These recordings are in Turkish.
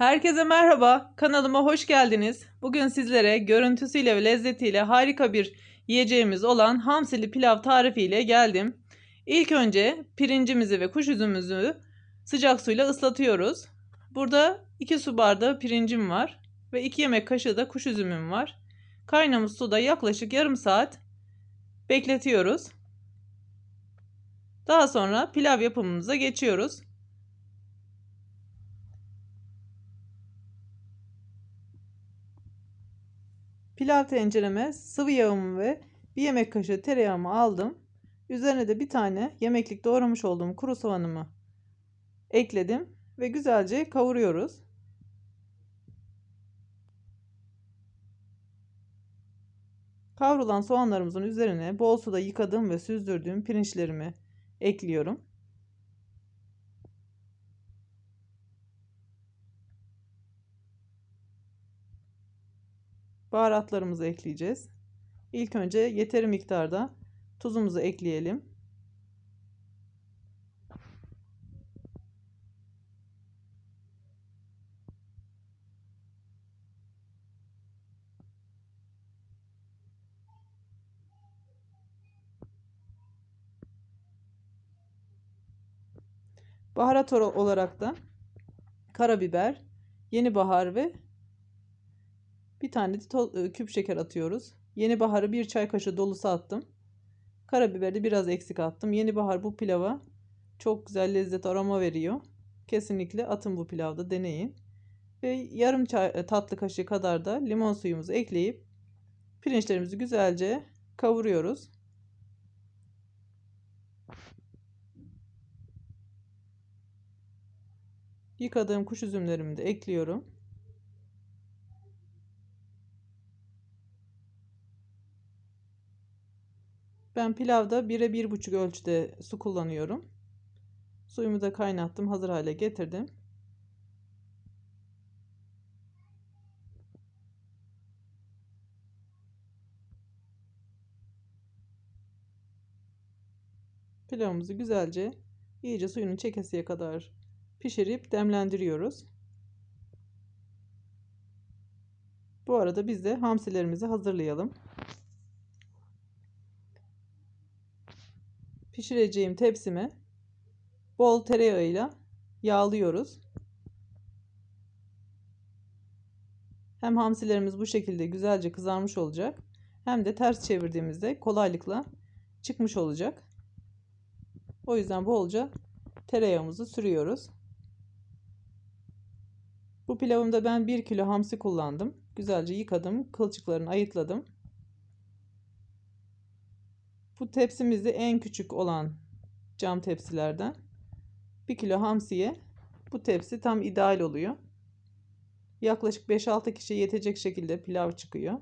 Herkese merhaba, kanalıma hoş geldiniz. Bugün sizlere görüntüsüyle ve lezzetiyle harika bir yiyeceğimiz olan hamsili pilav tarifiyle geldim. İlk önce pirincimizi ve kuş üzümümüzü sıcak suyla ıslatıyoruz. Burada 2 su bardağı pirincim var ve 2 yemek kaşığı da kuş üzümüm var. Kaynamış suda yaklaşık yarım saat bekletiyoruz. Daha sonra pilav yapımımıza geçiyoruz. Pilav tencereme sıvı yağımı ve bir yemek kaşığı tereyağımı aldım. Üzerine de bir tane yemeklik doğramış olduğum kuru soğanımı ekledim ve güzelce kavuruyoruz. Kavrulan soğanlarımızın üzerine bol suda yıkadığım ve süzdürdüğüm pirinçlerimi ekliyorum. Baharatlarımızı ekleyeceğiz. İlk önce yeteri miktarda tuzumuzu ekleyelim. Baharat olarak da karabiber, yeni bahar ve bir tane de küp şeker atıyoruz. Yeni baharı bir çay kaşığı dolusu attım. Karabiberi biraz eksik attım. Yeni bahar bu pilava çok güzel lezzet aroma veriyor. Kesinlikle atın bu pilavda deneyin. Ve yarım çay, tatlı kaşığı kadar da limon suyumuzu ekleyip pirinçlerimizi güzelce kavuruyoruz. Yıkadığım kuş üzümlerimi de ekliyorum. Ben pilavda 1'e 1,5 ölçüde su kullanıyorum. Suyumu da kaynattım. Hazır hale getirdim. Pilavımızı güzelce iyice suyunu çekesiye kadar pişirip demlendiriyoruz. Bu arada biz de hamsilerimizi hazırlayalım. Pişireceğim tepsime bol tereyağıyla yağlıyoruz. Hem hamsilerimiz bu şekilde güzelce kızarmış olacak. Hem de ters çevirdiğimizde kolaylıkla çıkmış olacak. O yüzden bolca tereyağımızı sürüyoruz. Bu pilavımda ben 1 kilo hamsi kullandım. Güzelce yıkadım. Kılçıklarını ayıtladım. Bu tepsimizde en küçük olan cam tepsilerden 1 kilo hamsiye bu tepsi tam ideal oluyor. Yaklaşık 5-6 kişi yetecek şekilde pilav çıkıyor.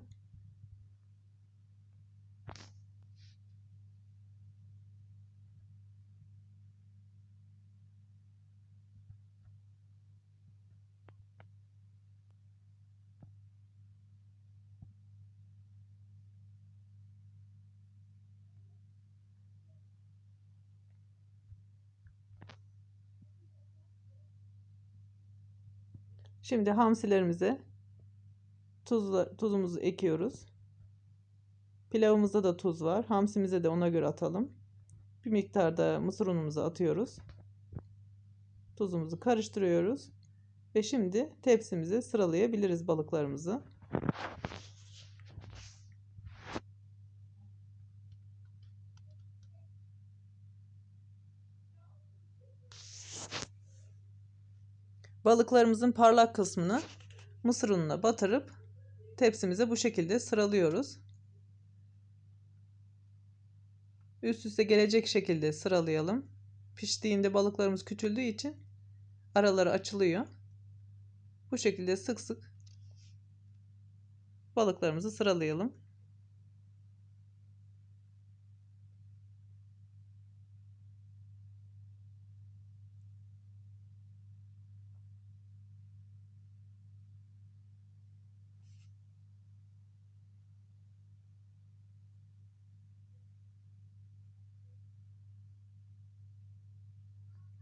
Şimdi hamsilerimize tuzla, tuzumuzu ekiyoruz. Pilavımızda da tuz var. Hamsimize de ona göre atalım. Bir miktar da mısır unumuzu atıyoruz. Tuzumuzu karıştırıyoruz. Ve şimdi tepsimize sıralayabiliriz balıklarımızı. Balıklarımızın parlak kısmını mısır ununa batırıp tepsimize bu şekilde sıralıyoruz. Üst üste gelecek şekilde sıralayalım. Piştiğinde balıklarımız küçüldüğü için araları açılıyor. Bu şekilde sık sık balıklarımızı sıralayalım.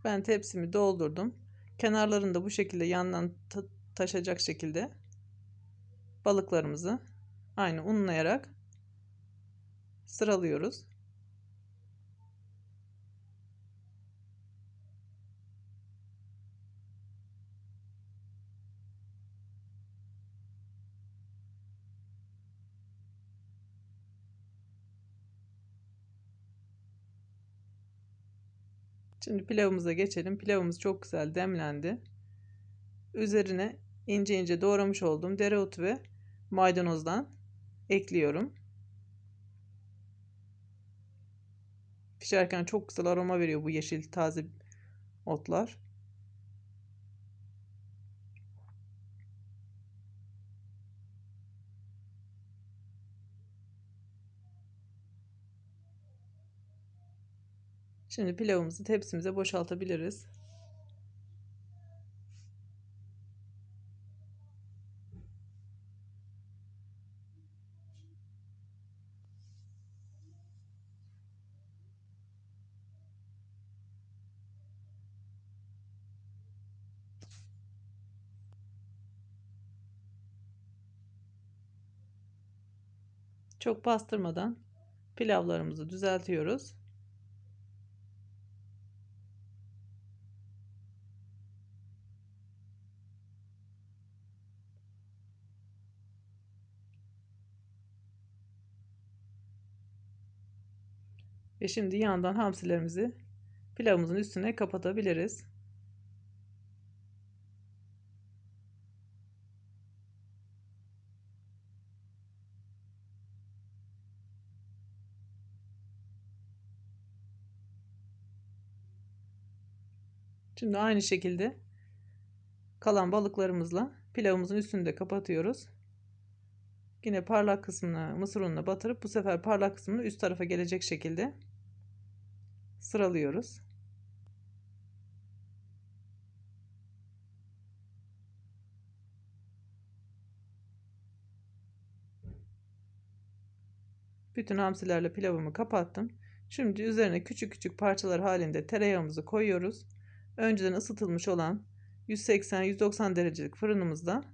Ben tepsimi doldurdum. Kenarlarını da bu şekilde yandan taşacak şekilde balıklarımızı aynı unlayarak sıralıyoruz. Şimdi pilavımıza geçelim. Pilavımız çok güzel demlendi. Üzerine ince ince doğramış olduğum dereotu ve maydanozdan ekliyorum. Pişerken çok güzel aroma veriyor bu yeşil taze otlar. Şimdi pilavımızı tepsimize boşaltabiliriz. Çok bastırmadan pilavlarımızı düzeltiyoruz. Ve şimdi yandan hamsilerimizi pilavımızın üstüne kapatabiliriz. Şimdi aynı şekilde kalan balıklarımızla pilavımızın üstünü de kapatıyoruz. Yine parlak kısmına mısır ununa batırıp bu sefer parlak kısmını üst tarafa gelecek şekilde sıralıyoruz. Bütün hamsilerle pilavımı kapattım. Şimdi üzerine küçük küçük parçalar halinde tereyağımızı koyuyoruz. Önceden ısıtılmış olan 180-190 derecelik fırınımızda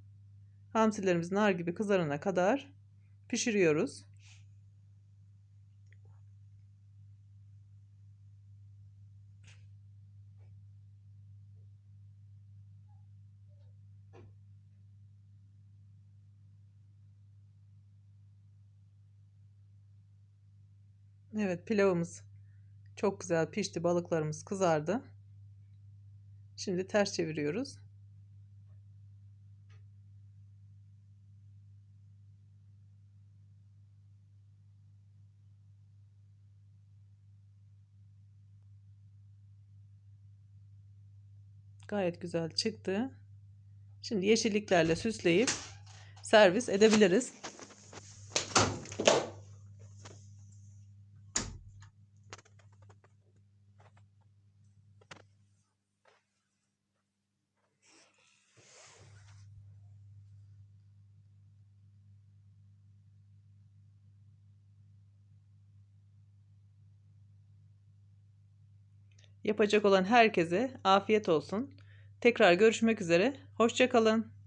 hamsilerimiz nar gibi kızarana kadar pişiriyoruz. Evet pilavımız çok güzel pişti. Balıklarımız kızardı. Şimdi ters çeviriyoruz. Gayet güzel çıktı. Şimdi yeşilliklerle süsleyip servis edebiliriz. Yapacak olan herkese afiyet olsun. Tekrar görüşmek üzere. Hoşçakalın.